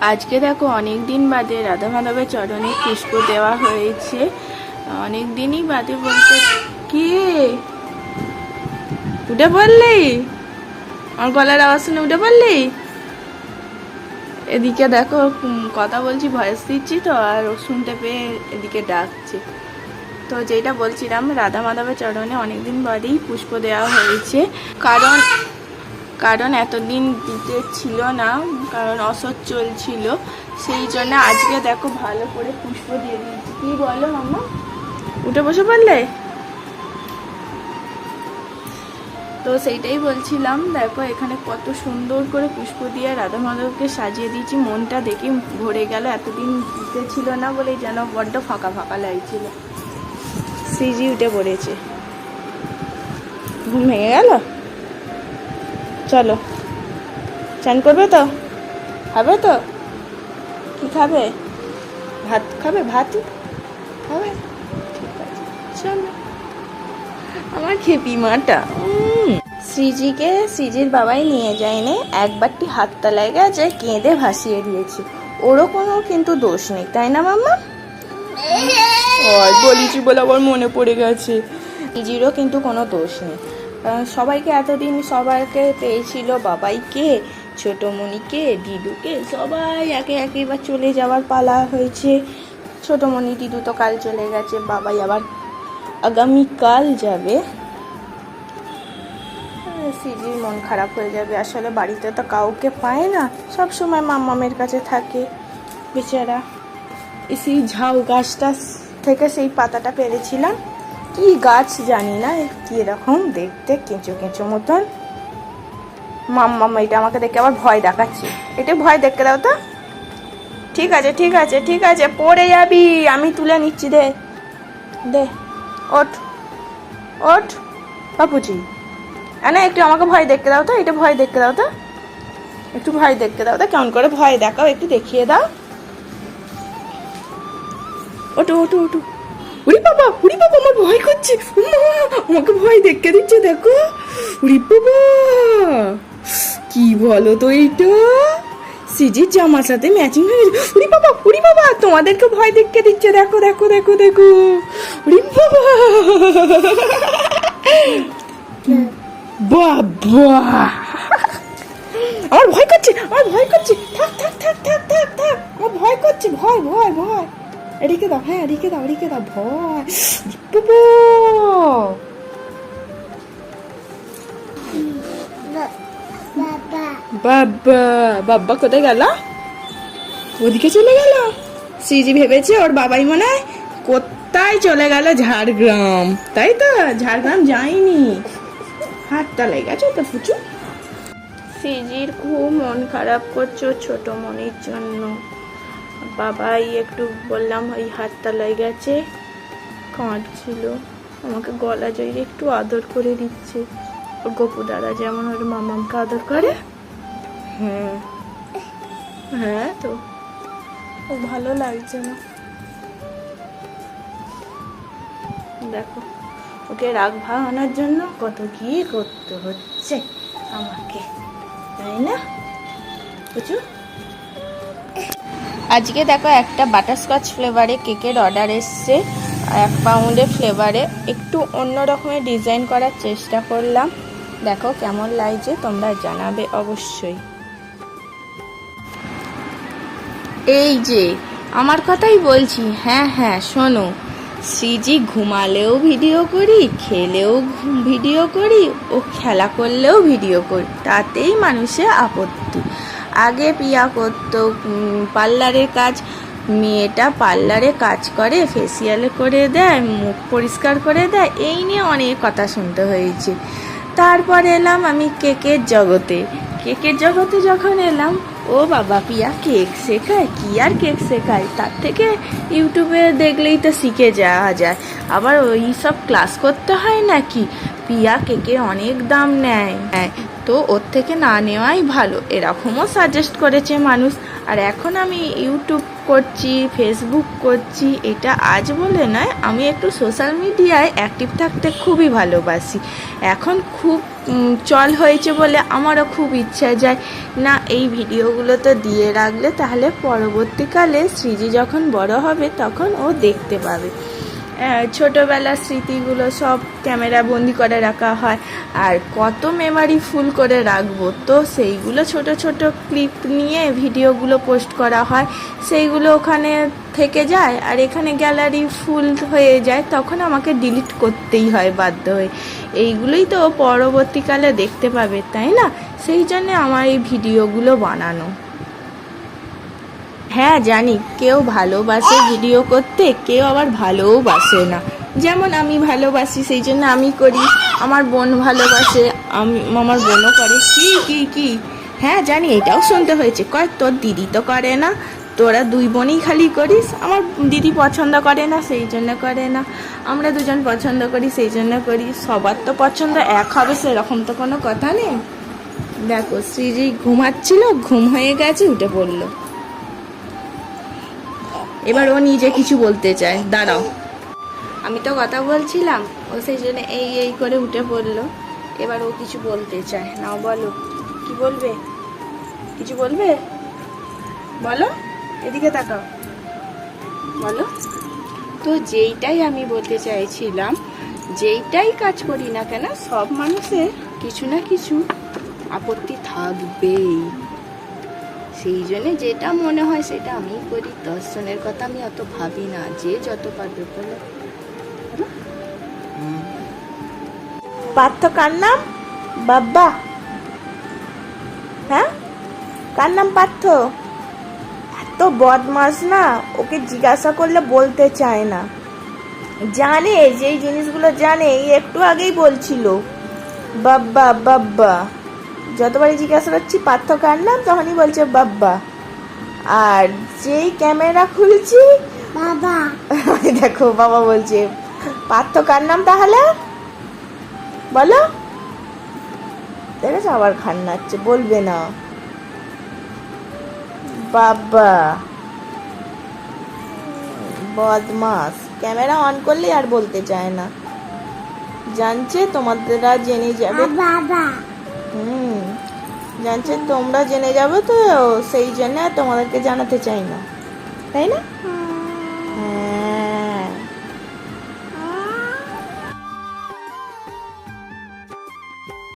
আজকে দেখো অনেক দিন বাদে রাধা মাধবের চরণে পুষ্প দেওয়া হয়েছে। অনেক দিনই বাদে বলতে কি? উঠে পড়লি? আমার গলার আওয়াজ শুনে উঠে পড়লি? এদিকে দেখো কথা বলছি ভয়েস দিচ্ছি তো, আর শুনতে পেয়ে এদিকে ডাকছে। তো যেটা বলছিলাম, রাধা মাধবের চরণে অনেকদিন বাদেই পুষ্প দেওয়া হয়েছে। কারণ কারণ এতদিন দিতে ছিল না, কারণ অসৎ চলছিল। সেই জন্য আজকে দেখো ভালো করে পুষ্প দিয়ে দিয়েছি। কি বলো মামা? উঠে বসে পড়লে? তো সেইটাই বলছিলাম, দেখো এখানে কত সুন্দর করে পুষ্প দিয়ে রাধা মাধবকে সাজিয়ে দিয়েছি। মনটা দেখে ভরে গেল, এতদিন দিতে ছিল না বলে যেন বড্ড ফাঁকা ফাঁকা লাগছিল। সিজি উঠে পড়েছে। ঘুম ভেঙে গেল? চলো। চান করবে তো? খাবে তো? কি খাবে? ভাত খাবে? ভাত? খাবে? ঠিক আছে চলো। আমার খেপি মাটা। শ্রীজিকে শ্রীজির বাবাই নিয়ে যায়নি। একবারটি হাত তলায় গেছে কেঁদে ভাসিয়ে দিয়েছি। ওরও কোনো কিন্তু দোষ নেই তাই না মাম্মা? ওই বলেছি বলে আবার মনে পড়ে গেছে। নিজেরও কিন্তু কোনো দোষ নেই। সবাইকে এতদিন সবাইকে পেয়েছিল বাবাইকে, ছোটমণিকে, দিদুকে, সবাই একে একে এবার চলে যাওয়ার পালা হয়েছে। ছোটমণি দিদু তো কাল চলে গেছে, বাবাই আবার আগামীকাল যাবে। সিজির মন খারাপ হয়ে যাবে, আসলে বাড়িতে তো কাউকে পায় না, সব সময় মাম্মামের কাছে থাকে। বেচারা সেই ঝাউ গাছটা থেকে সেই পাতাটা পেরেছিলাম। কি গাছ জানি না কি এরকম দেখতে কেঁচো কেঁচো মতন। মাম্মাম এটা আমাকে দেখে আবার ভয় দেখাচ্ছে। এটা ভয় দেখতে দাও তো। ঠিক আছে ঠিক আছে ঠিক আছে, পড়ে যাবি, আমি তুলে নিচ্ছি, দে। দে, ওঠ ওঠ, বাপুজি। না, একটু আমাকে ভয় দেখতে দাও তো, এটা ভয় দেখতে দাও তো। একটু ভয় দেখতে দাও তো, কেমন করে ভয় দেখাও, একটু দেখিয়ে দাও। ওটু ওটু ওটু উড়ি বাবা উড়ি বাবা, আমার ভয় করছে। আমাকে ভয় দেখতে দিচ্ছে, দেখো। উড়ি বাবা, কি বলো তো এইটা? সিজির জামার সাথে ম্যাচিং হয়ে গেছে। উড়ি বাবা উড়ি বাবা, তোমাদেরকে ভয় দেখতে দিচ্ছে, দেখো দেখো দেখো দেখো। উড়ি বাবা। বাবা। আমার ভয় করছে, আমার ভয় করছে। থাক থাক থাক থাক থাক থাক। আমার ভয় করছে, ভয় ভয় ভয়। রেখে দাও হ্যাঁ রেখে দাও রেখে দাও, ভয়। বাবা বাবা বাবা কোথায় গেল? ওদিকে চলে গেল? সিজি ভেবেছে ওর বাবাই মনে হয় কোথায় চলে গেল ঝাড়গ্রাম। তাই তো, ঝাড়গ্রাম যায়নি। হাতটা লেগে লেগেছে তো পুচু সিজির খুব মন খারাপ করছ ছোট মনির জন্য। বাবাই একটু বললাম ওই হাতটা লেগেছে। কাঁদছিল আমাকে গলা জড়িয়ে একটু আদর করে দিচ্ছে। ওর গপু দাদা যেমন ওর মামামকে আদর করে। হ্যাঁ। হ্যাঁ তো। ও ভালো লাগছে না। দেখো ওকে রাগ ভাঙানোর জন্য কত কি করতে হচ্ছে আমাকে তাই না? বুঝু? আজকে দেখো একটা বাটারস্কচ ফ্লেভারে কেকের অর্ডার এসছে। এক পাউন্ডের ফ্লেভারে একটু অন্য রকমের ডিজাইন করার চেষ্টা করলাম। দেখো কেমন লাগছে, তোমরা জানাবে অবশ্যই। এই যে, আমার কথাই বলছি হ্যাঁ হ্যাঁ শোনো। সিজি ঘুমালেও ভিডিও করি, খেলেও ভিডিও করি, ও খেলা করলেও ভিডিও করি, তাতেই মানুষের আপত্তি। আগে পিয়া করতো পার্লারের কাজ, মেয়েটা পার্লারে কাজ করে ফেসিয়াল করে দেয়, মুখ পরিষ্কার করে দেয়, এই নিয়ে অনেক কথা শুনতে হয়েছে। তারপর এলাম আমি কেকের জগতে। কেকের জগতে যখন এলাম, ও বাবা পিয়া কেক শেখায়, কি আর কেক শেখায়? তার থেকে ইউটিউবে দেখলেই তো শিখে যাওয়া যায়। আবার ওই সব ক্লাস করতে হয় নাকি? পিয়া কেকে অনেক দাম নেয়। তো ওর থেকে না নেওয়াই ভালো। এরকমও সাজেস্ট করেছে মানুষ। আর এখন আমি ইউটিউব করছি ফেসবুক করছি, এটা আজ বলে নয়, আমি একটু সোশ্যাল মিডিয়ায় অ্যাক্টিভ থাকতে খুবই ভালোবাসি। এখন খুব চল হয়েছে বলে আমারও খুব ইচ্ছা যায়। না, এই ভিডিওগুলো তো দিয়ে রাখলে তাহলে পরবর্তীকালে সৃজি যখন বড় হবে তখন ও দেখতে পাবে। ছোটবেলার স্মৃতিগুলো সব ক্যামেরা বন্দি করে রাখা হয়। আর কত মেমারি ফুল করে রাখব, তো সেইগুলো ছোট ছোট ক্লিপ নিয়ে ভিডিওগুলো পোস্ট করা হয়। সেইগুলো ওখানে থেকে যায় আর এখানে গ্যালারি ফুল হয়ে যায়, তখন আমাকে ডিলিট করতেই হয় বাধ্য হয়ে। এইগুলোই তো পরবর্তীকালে দেখতে পাবে, তাই না? সেই জন্যে আমার এই ভিডিওগুলো বানানো। হ্যাঁ জানি। কেউ ভালোবাসে ভিডিও করতে, কেউ আবার ভালোও বাসে না। যেমন আমি ভালোবাসি, সেই জন্য আমি করি। আমার বোন ভালোবাসে, আমি, আমার বোনও করে। কি কি কি? হ্যাঁ জানি, এটাও শুনতে হয়েছে। কয়, তোর দিদি তো করে না। তোরা দুই বোনই খালি করিস। আমার দিদি পছন্দ করে না, সেই জন্য করে না। আমরা দুজন পছন্দ করি, সেই জন্য করি। সবার তো পছন্দ এক হবে, সেরকম তো কোনো কথা নেই। দেখো, শ্রীজি ঘুমাচ্ছিল, ঘুম হয়ে গেছে, উঠে পড়ল। এবার ও নিজে কিছু বলতে চায়। দাঁড়াও। আমি তো কথা বলছিলাম, ও সেই জন্য এই এই করে উঠে পড়ল। এবার ও কিছু বলতে চায়। নাও বলো, কি বলবে? কিছু বলবে? বলো, এদিকে তাকাও। বলো। তো যেইটাই আমি বলতে চাইছিলাম, যেইটাই কাজ করি না কেন, সব মানুষের কিছু না কিছু আপত্তি থাকবেই। সেই জন্য যেটা মনে হয় সেটা আমি করি। দর্শনের কথা আমি অত ভাবি না, যে যত পারবে বলো। পার্থ, কার নাম? বাব্বা। হ্যাঁ? কার নাম পার্থ? এত বদমাস না, ওকে জিজ্ঞাসা করলে বলতে চায় না। জানে, যেই জিনিসগুলো জানে একটু আগেই বলছিল। বাব্বা বাব্বা। যতবারই জিজ্ঞাসা করছি পার্থ কার নাম তখনই বলছে বাব্বা। আর যেই ক্যামেরা খুলছি বাবা। দেখো বাবা বলছে পার্থ কার নাম তাহলে? বলো। দেখেছ আবার খান্নাচ্ছে বলবে না। বাবা বদমাস। ক্যামেরা অন করলে আর বলতে চায় না। জানছে তোমাদেরা জেনে যাবে। বাবা। জানছে তোমরা জেনে যাবে তো সেই জন্য তোমাদেরকে জানাতে চাই না। তাই না?